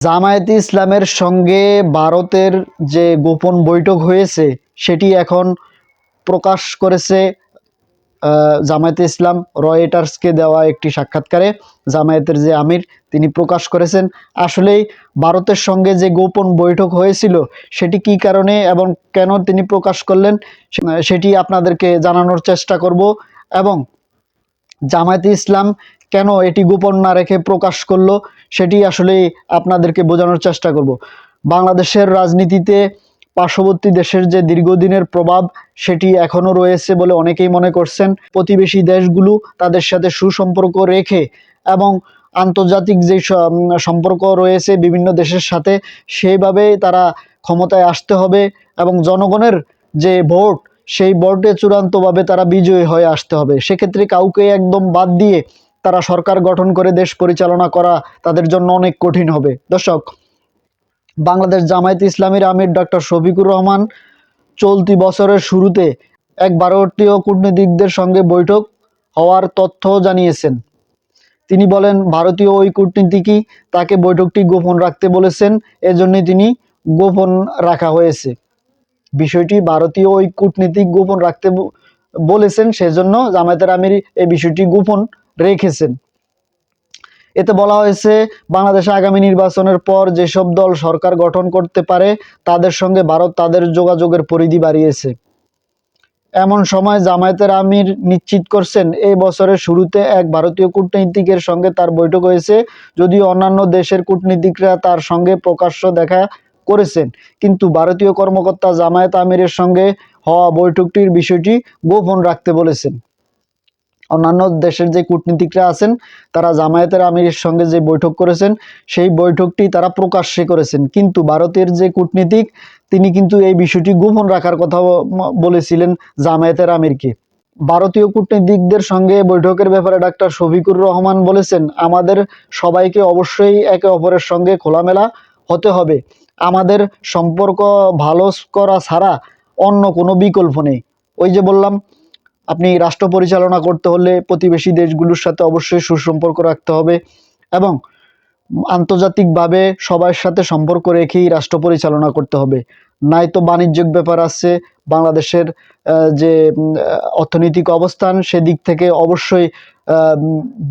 জামায়াতে ইসলামের সঙ্গে ভারতের যে গোপন বৈঠক হয়েছে, সেটি এখন প্রকাশ করেছে জামায়াতে ইসলাম। রয়টার্সকে দেওয়া একটি সাক্ষাৎকারে জামায়াতের যে আমির, তিনি প্রকাশ করেছেন। আসলেই ভারতের সঙ্গে যে গোপন বৈঠক হয়েছিল, সেটি কী কারণে এবং কেন তিনি প্রকাশ করলেন সেটি আপনাদেরকে জানানোর চেষ্টা করব। এবং জামায়াতে ইসলাম কেন এটি গোপন না রেখে প্রকাশ করল, সেটি আসলে আপনাদেরকে বোঝানোর চেষ্টা করব। বাংলাদেশের রাজনীতিতে পার্শ্ববর্তী দেশের যে দীর্ঘদিনের প্রভাব, সেটি এখনও রয়েছে বলে অনেকেই মনে করছেন। প্রতিবেশী দেশগুলো তাদের সাথে সুসম্পর্ক রেখে এবং আন্তর্জাতিক যে সম্পর্ক রয়েছে বিভিন্ন দেশের সাথে, সেইভাবে তারা ক্ষমতায় আসতে হবে এবং জনগণের যে ভোট, সেই ভোটে চূড়ান্তভাবে তারা বিজয়ী হয়ে আসতে হবে। সেক্ষেত্রে কাউকে একদম বাদ দিয়ে তারা সরকার গঠন করে দেশ পরিচালনা করা তাদের জন্য অনেক কঠিন হবে। দর্শক, বাংলাদেশ জামায়াত ইসলামীর আমির ডক্টর শফিকুর রহমান চলতি বছরের শুরুতে এক ভারতীয় কূটনীতিকদের সঙ্গে বৈঠক হওয়ার তথ্য জানিয়েছেন। তিনি বলেন, ভারতীয় ওই কূটনীতিকই তাকে বৈঠকটি গোপন রাখতে বলেছেন। এজন্যই তিনি গোপন রাখা হয়েছে। বিষয়টি ভারতীয় ওই কূটনীতিক গোপন রাখতে বলেছেন, সেজন্য জামায়াতের আমির এই বিষয়টি গোপন রেখেছেন। এতে বলা হয়েছে, বাংলাদেশে আগামী নির্বাচনের পর যেসব দল সরকার গঠন করতে পারে, তাদের সঙ্গে ভারত তাদের যোগাযোগের পরিধি বাড়িয়েছে। এমন সময় জামায়াতের আমির নিশ্চিত করছেন, এই বছরের শুরুতে এক ভারতীয় কূটনীতিকের সঙ্গে তার বৈঠক হয়েছে, যদিও অন্যান্য দেশের কূটনীতিকরা তার সঙ্গে প্রকাশ্য দেখা করেছেন। কিন্তু ভারতীয় কর্মকর্তা জামায়াত আমিরের সঙ্গে হওয়া বৈঠকটির বিষয়টি গোপন রাখতে বলেছেন। অন্যান্য দেশের যে কূটনীতিকরা আছেন, তারা জামায়াতের আমিরের সঙ্গে যে বৈঠক করেছেন, সেই বৈঠকটি তারা প্রকাশ্যে করেছেন। কিন্তু ভারতের যে কূটনীতিক, তিনি কিন্তু এই বিষয়টি গোপন রাখার কথা বলেছিলেন জামায়াতের আমিরকে। ভারতীয় কূটনীতিকদের সঙ্গে বৈঠকের ব্যাপারে ডাক্তার শফিকুর রহমান বলেছেন, আমাদের সবাইকে অবশ্যই একে অপরের সঙ্গে খোলামেলা হতে হবে। আমাদের সম্পর্ক ভালো করা ছাড়া অন্য কোনো বিকল্প নেই। ওই যে বললাম আপনি রাষ্ট্র পরিচালনা করতে হলে প্রতিবেশী দেশগুলোর সাথে অবশ্যই সুসম্পর্ক রাখতে হবে এবং আন্তর্জাতিকভাবে সবার সাথে সম্পর্ক রেখেই রাষ্ট্র পরিচালনা করতে হবে। নাই তো বাণিজ্যিক ব্যাপার আছে, বাংলাদেশের যে অর্থনৈতিক অবস্থান সেদিক থেকে অবশ্যই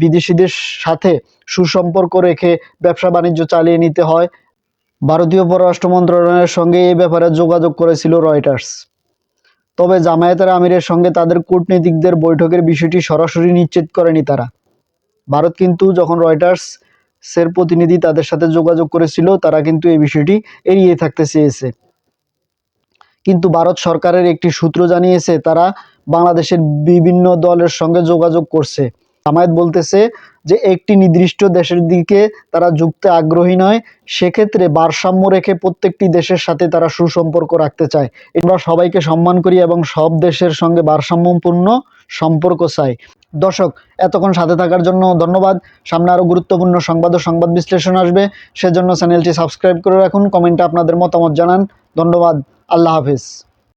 বিদেশিদের সাথে সুসম্পর্ক রেখে ব্যবসা বাণিজ্য চালিয়ে নিতে হয়। ভারতীয় পররাষ্ট্র মন্ত্রণালয়ের সঙ্গে এই ব্যাপারে যোগাযোগ করেছিল রয়টার্স। তবে জামায়াতের আমিরের সঙ্গে তাদের কূটনীতিকদের বৈঠকের বিষয়টি সরাসরি নিশ্চিত করেনি তারা। ভারত কিন্তু যখন রয়টার্স সের প্রতিনিধি তাদের সাথে যোগাযোগ করেছিল, তারা কিন্তু এই বিষয়টি এড়িয়ে থাকতে চেয়েছে। কিন্তু ভারত সরকারের একটি সূত্র জানিয়েছে, তারা বাংলাদেশের বিভিন্ন দলের সঙ্গে যোগাযোগ করছে। জামায়াত বলতেছে যে একটি নির্দিষ্ট দেশের দিকে তারা যুক্তে আগ্রহী নয়, সেক্ষেত্রে ভারসাম্য রেখে প্রত্যেকটি দেশের সাথে তারা সুসম্পর্ক রাখতে চায়। আমরা সবাইকে সম্মান করি এবং সব দেশের সঙ্গে ভারসাম্যপূর্ণ সম্পর্ক চাই। দর্শক, এতক্ষণ সাথে থাকার জন্য ধন্যবাদ। সামনে আরও গুরুত্বপূর্ণ সংবাদ ও সংবাদ বিশ্লেষণ আসবে। সেজন্য চ্যানেলটি সাবস্ক্রাইব করে রাখুন, কমেন্টে আপনাদের মতামত জানান। ধন্যবাদ। আল্লাহ হাফিজ।